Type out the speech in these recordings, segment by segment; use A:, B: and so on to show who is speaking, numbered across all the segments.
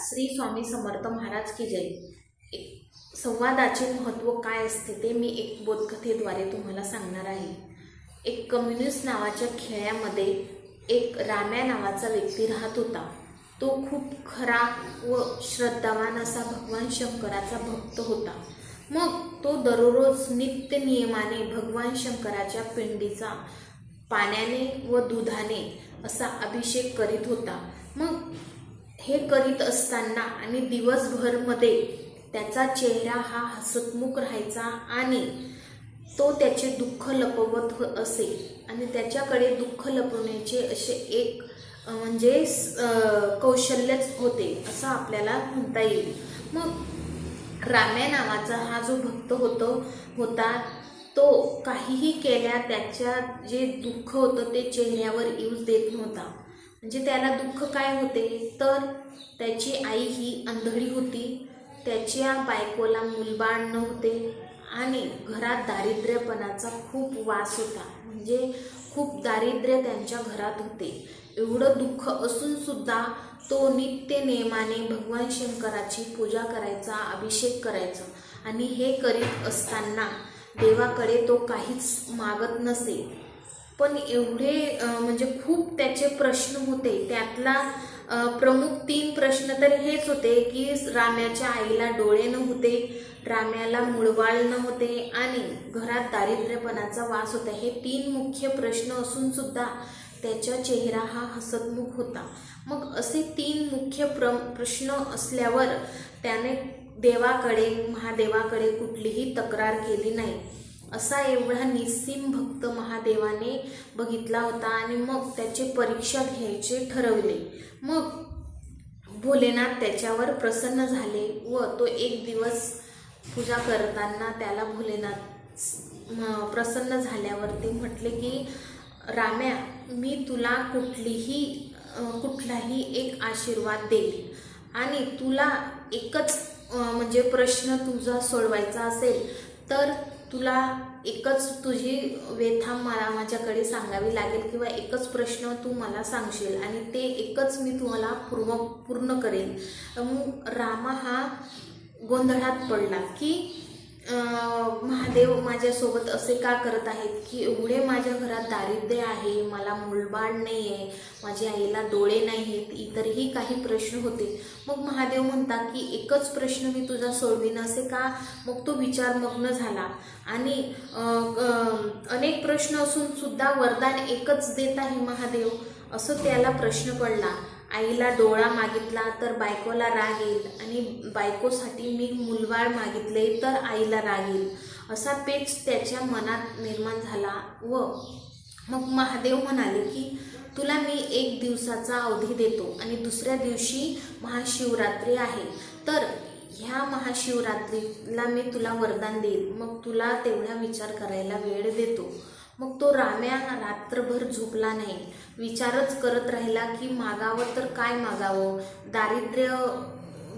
A: श्री स्वामी समर्थ महाराज की जय. एक संवादाचे महत्त्व काय असते ते मी एक बोधकथेद्वारे तुम्हाला सांगणार आहे. एक कम्युनिस्ट नावाच्या खेळ्यामध्ये एक राम्या नावाचा व्यक्ती राहत होता. तो खूप खरा व श्रद्धावान असा भगवान शंकराचा भक्त होता. मग तो दररोज नित्य नियमाने भगवान शंकराच्या पिंडीचा पाण्याने व दुधाने असा अभिषेक करीत होता. मग हे करीत असताना आणि दिवसभरमध्ये त्याचा चेहरा हा हसतमुख राहायचा आणि तो त्याचे दुःख लपवत असे. आणि त्याच्याकडे दुःख लपवण्याचे असे एक म्हणजे कौशल्यच होते असं आपल्याला म्हणता येईल. मग राम्या नावाचा हा जो भक्त होतो होता तो काहीही केल्या त्याच्या जे दुःख होतं ते चेहऱ्यावर येऊच देत नव्हता. म्हणजे त्याला दुःख काय होते तर त्याची आई ही आंधळी होती. त्याच्या बायकोला मुलबाळ नव्हते आणि घरात दारिद्र्यपणाचा खूप वास होता. म्हणजे खूप दारिद्र्य त्यांच्या घरात होते. एवढं दुःख असून सुद्धा तो नित्य नियमाने भगवान शंकराची पूजा करायचा अभिषेक करायचा आणि हे करीत असताना देवाकडे तो काहीच मागत नसे. पण एवढे म्हणजे खूप त्याचे प्रश्न होते. त्यातला प्रमुख तीन प्रश्न तर हेच होते की राम्याच्या आईला डोळे नव्हते राम्याला मुळवाळ नव्हते आणि घरात दारिद्र्यपणाचा वास होता. हे तीन मुख्य प्रश्न असून सुद्धा त्याचा चेहरा हा हसतमुख होता. मग असे तीन मुख्य प्र प्रश्न असल्यावर त्याने देवाकडे महादेवाकडे कुठलीही तक्रार केली नाही. असा एवढा निस्सीम भक्त महादेवाने बघितला होता आणि मग त्याचे परीक्षा घ्यायचे ठरवले. मग भोलेनाथ त्याच्यावर प्रसन्न झाले व तो एक दिवस पूजा करताना त्याला भोलेनाथ प्रसन्न झाल्यावर ते म्हटले की राम्या मी तुला कुठलीही कुठलाही एक आशीर्वाद देईल आणि तुला एकच म्हणजे प्रश्न तुझा सोडवायचा असेल तर तुला एकच तुझी व्यथा मला माझ्याकडे सांगावी लागेल किंवा एकच प्रश्न तू मला सांगशील आणि ते एकच मी तुम्हाला पूर्ण पूर्ण करेन. मग रामा हा गोंधळात पडला की महादेव माझ्यासोबत असे का करत आहेत की एवढे माझ्या घरात दारिद्र्य आहे मला मुलबाळ नाही आहे माझ्या आईला डोळे नाही आहेत इतरही काही प्रश्न होते. मग महादेव म्हणता की एकच प्रश्न मी तुझा सोडवीन असे का? मग तो विचारमग्न झाला. आणि अनेक प्रश्न असून सुद्धा वरदान एकच देत आहे महादेव असं त्याला प्रश्न पडला. आईला डोळा मागितला तर बायकोला राग येईल आणि बायकोसाठी मी मुलबाळ मागितले तर आईला राग येईल. असा पेच त्याच्या मनात निर्माण झाला व मग महादेव म्हणाले की तुला मी एक दिवसाचा अवधी देतो आणि दुसऱ्या दिवशी महाशिवरात्री आहे. तर ह्या महाशिवरात्रीला मी तुला वरदान देईल मग तुला तेवढा विचार करायला वेळ देतो. मग तो राम्या रात्रभर झोपला नाही. विचारच करत राहिला की मागावं तर काय मागावं? दारिद्र्य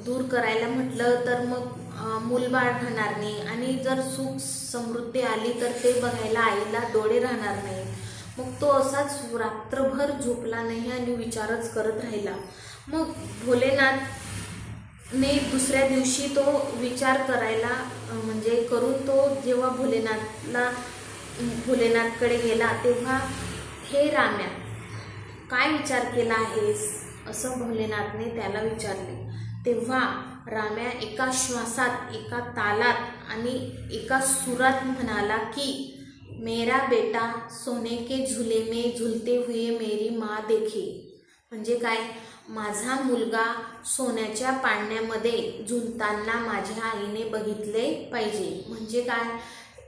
A: दूर करायला म्हटलं तर मग मूलबाळ राहणार नाही. आणि जर सुख समृद्धी आली तर ते बघायला आईला डोळे राहणार नाही. मग तो असाच रात्रभर झोपला नाही आणि विचारच करत राहिला. मग भोलेनाथने दुसऱ्या दिवशी तो विचार करायला म्हणजे करून तो जेव्हा भोलेनाथला भोलेनाथकडे गेला तेव्हा हे राम्या काय विचार केला आहेस? असं भोलेनाथने त्याला विचारले. तेव्हा राम्या एका श्वासात एका तालात आणि एका सुरात म्हणाला की मेरा बेटा सोने के झुले में झुलते हुए मेरी माँ देखे. म्हणजे काय? माझा मुलगा सोन्याच्या पाळण्यामध्ये झुलताना माझ्या आईने बघितले पाहिजे. म्हणजे काय?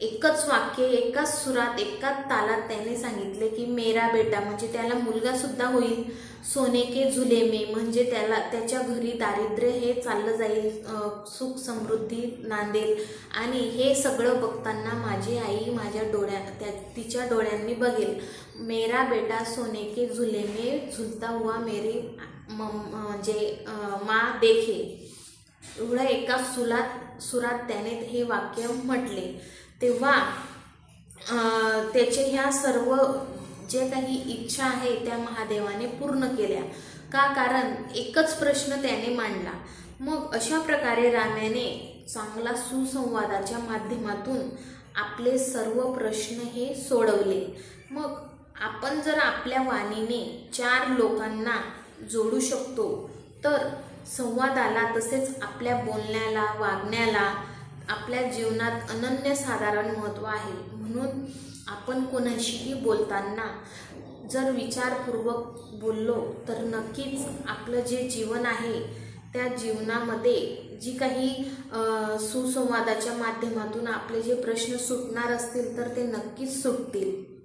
A: एकच वाक्य एकाच सुरात एकाच तालात त्याने सांगितले की मेरा बेटा म्हणजे त्याला मुलगा सुद्धा होईल. सोने के झुले मे म्हणजे त्याला त्याच्या घरी दारिद्र्य हे चाललं जाईल सुख समृद्धी नांदेल. आणि हे सगळं बघताना माझी आई माझ्या डोळ्या त्या तिच्या डोळ्यांनी बघेल. मेरा बेटा सोने के झुले मे झुलता हुआ मेरी म्हणजे माँ देखे. एवढं एका सुलात सुरात त्याने हे वाक्य म्हटले. तेव्हा त्याचे ह्या सर्व जे काही इच्छा आहे त्या महादेवाने पूर्ण केल्या. का? कारण एकच प्रश्न त्याने मांडला. मग अशा प्रकारे राम्याने चांगला सुसंवादाच्या माध्यमातून आपले सर्व प्रश्न हे सोडवले. मग आपण जर आपल्या वाणीने चार लोकांना जोडू शकतो तर संवादाला तसेच आपल्या बोलण्याला वागण्याला आपल्या जीवनात अनन्यसाधारण महत्त्व आहे. म्हणून आपण कोणाशीही बोलताना जर विचारपूर्वक बोललो तर नक्कीच आपलं जे जीवन आहे त्या जीवनामध्ये जी काही सुसंवादाच्या माध्यमातून आपले जे प्रश्न सुटणार असतील तर ते नक्कीच सुटतील.